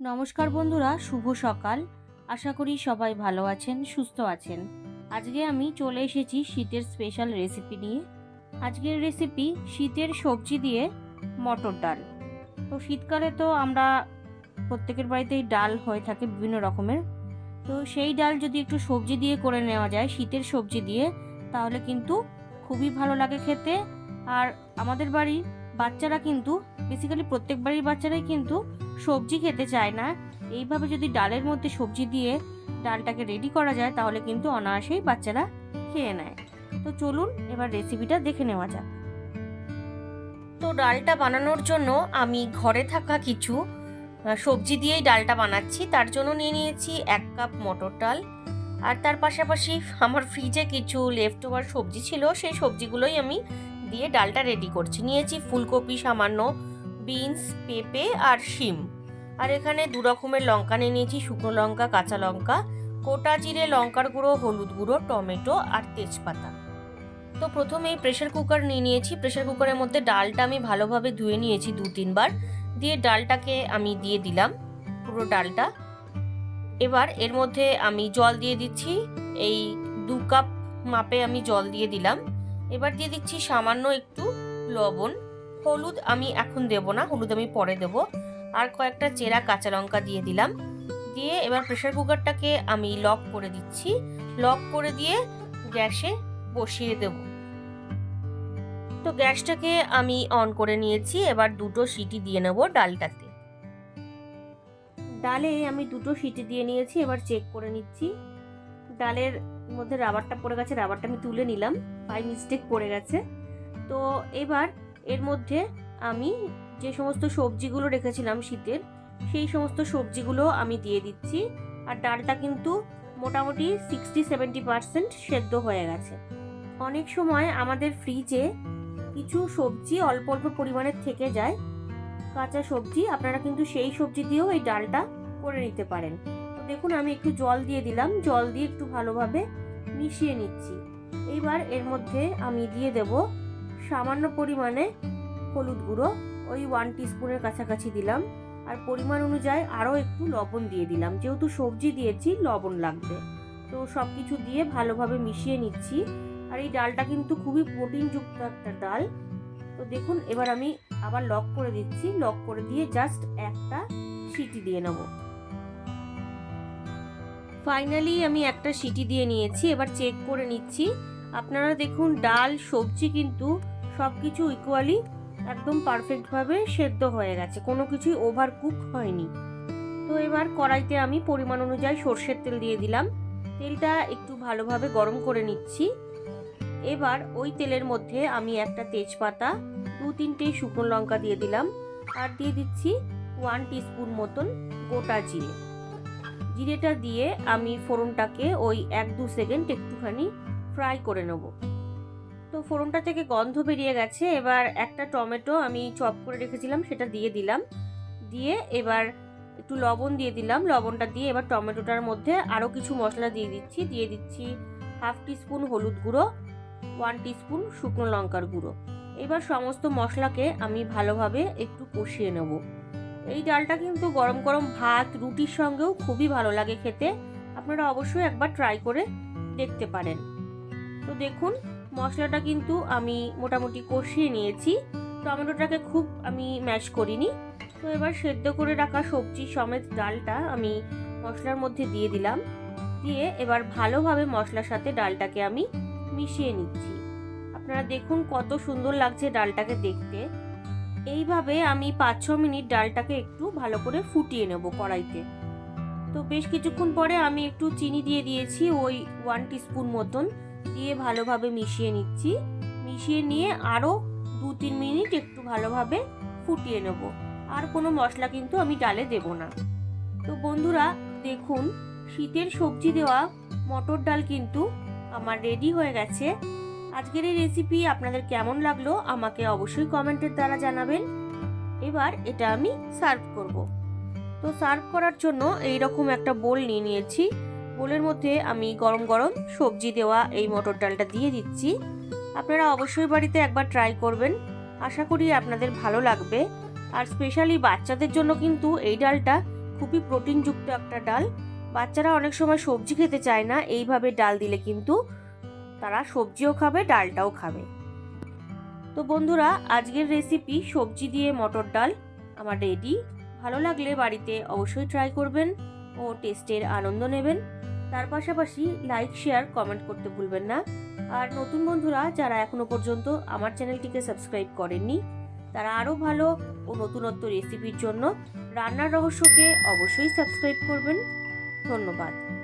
নমস্কার বন্ধুরা, শুভ সকাল। আশা করি সবাই ভালো আছেন, সুস্থ আছেন। আজকে আমি চলে এসেছি শীতের স্পেশাল রেসিপি নিয়ে। আজকের রেসিপি শীতের সবজি দিয়ে মটর ডাল। তো শীতকালে তো আমরা প্রত্যেকের বাড়িতেই ডাল হয়ে থাকে বিভিন্ন রকমের। তো সেই ডাল যদি একটু সবজি দিয়ে করে নেওয়া যায়, শীতের সবজি দিয়ে, তাহলে কিন্তু খুবই ভালো লাগে খেতে। আর আমাদের বাড়ির বাচ্চারা কিন্তু বেসিক্যালি প্রত্যেক বাড়ির বাচ্চারাই কিন্তু সবজি খেতে চায় না। এইভাবে যদি ডালের মধ্যে সবজি দিয়ে ডালটাকে রেডি করা যায়, তাহলে কিন্তু অনায়াসেই বাচ্চারা খেয়ে নেয়। তো চলুন এবার রেসিপিটা দেখে নেওয়া যাক। তো ডালটা বানানোর জন্য আমি ঘরে থাকা কিছু সবজি দিয়েই ডালটা বানাচ্ছি। তার জন্য নিয়ে নিয়েছি এক কাপ মটর ডাল। আর তার পাশাপাশি আমার ফ্রিজে কিছু লেফট ওভার সবজি ছিল, সেই সবজিগুলোই আমি দিয়ে ডালটা রেডি করছি। নিয়েছি ফুলকপি, সামান্য বিনস পেঁপে আর শিম। আর এখানে দু রকমের লঙ্কা নিয়ে নিয়েছি, শুকনো লঙ্কা, কাঁচা লঙ্কা, গোটা জিরে লঙ্কার গুঁড়ো, হলুদ গুঁড়ো, টমেটো আর তেজপাতা। তো প্রথমেই প্রেশার কুকার নিয়ে নিয়েছি। প্রেশার কুকারের মধ্যে ডালটা আমি ভালোভাবে ধুয়ে নিয়েছি দু তিনবার। দিয়ে ডালটাকে আমি দিয়ে দিলাম পুরো ডালটা। এবার এর মধ্যে আমি জল দিয়ে দিচ্ছি। এই দু কাপ মাপে আমি জল দিয়ে দিলাম। এবার দিয়ে দিচ্ছি সামান্য একটু লবণ। হলুদ আমি এখন দেব না, হলুদ আমি পরে দেব। আর কয়েকটা চেরা কাঁচা লঙ্কা দিয়ে দিলাম। দিয়ে এবার প্রেশার কুকারটাকে আমি লক করে দিচ্ছি। লক করে দিয়ে গ্যাসে বসিয়ে দেব। তো গ্যাসটাকে আমি অন করে নিয়েছি, এবার দুটো সিটি দিয়ে নেব ডালটাতে। ডালে আমি দুটো সিটি দিয়ে নিয়েছি, এবার চেক করে নিচ্ছি। ডালের মধ্যে রাবারটা পড়ে গেছে, রাবারটা আমি তুলে নিলাম। বাই মিস্টেক পড়ে গেছে। তো এবার এর মধ্যে আমি যে সমস্ত সবজিগুলো রেখেছিলাম শীতের, সেই সমস্ত সবজিগুলো আমি দিয়ে দিচ্ছি। আর ডালটা কিন্তু মোটামুটি সিক্সটি সেভেন্টি পারসেন্ট সেদ্ধ হয়ে গেছে। অনেক সময় আমাদের ফ্রিজে কিছু সবজি অল্প অল্প পরিমাণে থেকে যায়। কাঁচা সবজি, আপনারা কিন্তু সেই সবজি দিয়েও এই ডালটা করে নিতে পারেন। দেখুন, আমি একটু জল দিয়ে দিলাম। জল দিয়ে একটু ভালোভাবে মিশিয়ে নিচ্ছি। এইবার এর মধ্যে আমি দিয়ে দেব সামান্য পরিমাণে হলুদ গুঁড়ো। ওই ওয়ান টিস্পুনের কাছাকাছি দিলাম। আর পরিমাণ অনুযায়ী আরও একটু লবণ দিয়ে দিলাম। যেহেতু সবজি দিয়েছি, লবণ লাগবে। তো সব কিছু দিয়ে ভালোভাবে মিশিয়ে নিচ্ছি। আর এই ডালটা কিন্তু খুবই প্রোটিনযুক্ত একটা ডাল। তো দেখুন, এবার আমি আবার লক করে দিচ্ছি। লক করে দিয়ে জাস্ট একটা সিটি দিয়ে নেব। ফাইনালি আমি একটা সিটি দিয়ে নিয়েছি, এবার চেক করে নিচ্ছি। আপনারা দেখুন, ডাল, সবজি কিন্তু সব কিছু ইকুয়ালি একদম পারফেক্টভাবে সেদ্ধ হয়ে গেছে। কোনো কিছুই ওভার কুক হয়নি। তো এবার কড়াইতে আমি পরিমাণ অনুযায়ী সর্ষের তেল দিয়ে দিলাম। তেলটা একটু ভালোভাবে গরম করে নিচ্ছি। এবার ওই তেলের মধ্যে আমি একটা তেজপাতা, দু তিনটে শুকনো লঙ্কা দিয়ে দিলাম। আর দিয়ে দিচ্ছি ওয়ান টিস্পুন মতন গোটা জিরে। জিরেটা দিয়ে আমি ফোড়নটাকে ওই এক দু সেকেন্ড একটুখানি ফ্রাই করে নেব। তো ফোড়নটা থেকে গন্ধ বেরিয়ে গেছে, এবার একটা টমেটো আমি চপ করে রেখেছিলাম, সেটা দিয়ে দিলাম। দিয়ে এবার একটু লবণ দিয়ে দিলাম, লবণটা দিয়ে এবার টমেটোটার মধ্যে আরও কিছু মশলা দিয়ে দিচ্ছি। দিয়ে দিচ্ছি হাফ টিস্পুন হলুদ গুঁড়ো, ওয়ান টিস্পুন শুকনো লঙ্কার গুঁড়ো। এবার সমস্ত মশলাকে আমি ভালোভাবে একটু কষিয়ে নেব। এই ডালটা কিন্তু গরম গরম ভাত, রুটির সঙ্গেও খুবই ভালো লাগে খেতে। আপনারা অবশ্যই একবার ট্রাই করে দেখতে পারেন। তো দেখুন, মশলাটা কিন্তু আমি মোটামুটি কষিয়ে নিয়েছি। টমেটোটাকে খুব আমি ম্যাশ করিনি। তো এবার সেদ্ধ করে রাখা সবজি সমেত ডালটা আমি মশলার মধ্যে দিয়ে দিলাম। দিয়ে এবার ভালোভাবে মশলার সাথে ডালটাকে আমি মিশিয়ে নিচ্ছি। আপনারা দেখুন কত সুন্দর লাগছে ডালটাকে দেখতে। এইভাবে আমি পাঁচ ছ মিনিট ডালটাকে একটু ভালো করে ফুটিয়ে নেব কড়াইতে। তো বেশ কিছুক্ষণ পরে আমি একটু চিনি দিয়ে দিয়েছি, ওই ওয়ান টিস্পুন মতন, দিয়ে ভালোভাবে মিশিয়ে নিচ্ছি। মিশিয়ে নিয়ে আরও দু তিন মিনিট একটু ভালোভাবে ফুটিয়ে নেব। আর কোনো মশলা কিন্তু আমি ডালে দেব না। তো বন্ধুরা, দেখুন, শীতের সবজি দেওয়া মটর ডাল কিন্তু আমার রেডি হয়ে গেছে। আজকের এই রেসিপি আপনাদের কেমন লাগল আমাকে অবশ্যই কমেন্টের দ্বারা জানাবেন। এবার এটা আমি সার্ভ করব। তো সার্ভ করার জন্য এই রকম একটা বোল নিয়ে নিয়েছি। বোলের মধ্যে আমি গরম গরম সবজি দেওয়া এই মটর ডালটা দিয়ে দিচ্ছি। আপনারা অবশ্যই বাড়িতে একবার ট্রাই করবেন। আশা করি আপনাদের ভালো লাগবে। আর স্পেশালি বাচ্চাদের জন্য কিন্তু এই ডালটা খুবই প্রোটিনযুক্ত একটা ডাল। বাচ্চারা অনেক সময় সবজি খেতে চায় না, এইভাবে ডাল দিলে কিন্তু তারা সবজিও খাবে, ডালটাও খাবে। তো বন্ধুরা, আজকের রেসিপি সবজি দিয়ে মটর ডাল। আমার রেডি ভালো লাগলে বাড়িতে অবশ্যই ট্রাই করবেন ও টেস্টের আনন্দ নেবেন। তার পাশাপাশি লাইক শেয়ার কমেন্ট করতে ভুলবেন না। আর নতুন বন্ধুরা, যারা এখনও পর্যন্ত আমার চ্যানেলটিকে সাবস্ক্রাইব করেননি, তারা আরও ভালো ও নতুনত্ব রেসিপির জন্য রান্নার রহস্যকে অবশ্যই সাবস্ক্রাইব করবেন। ধন্যবাদ।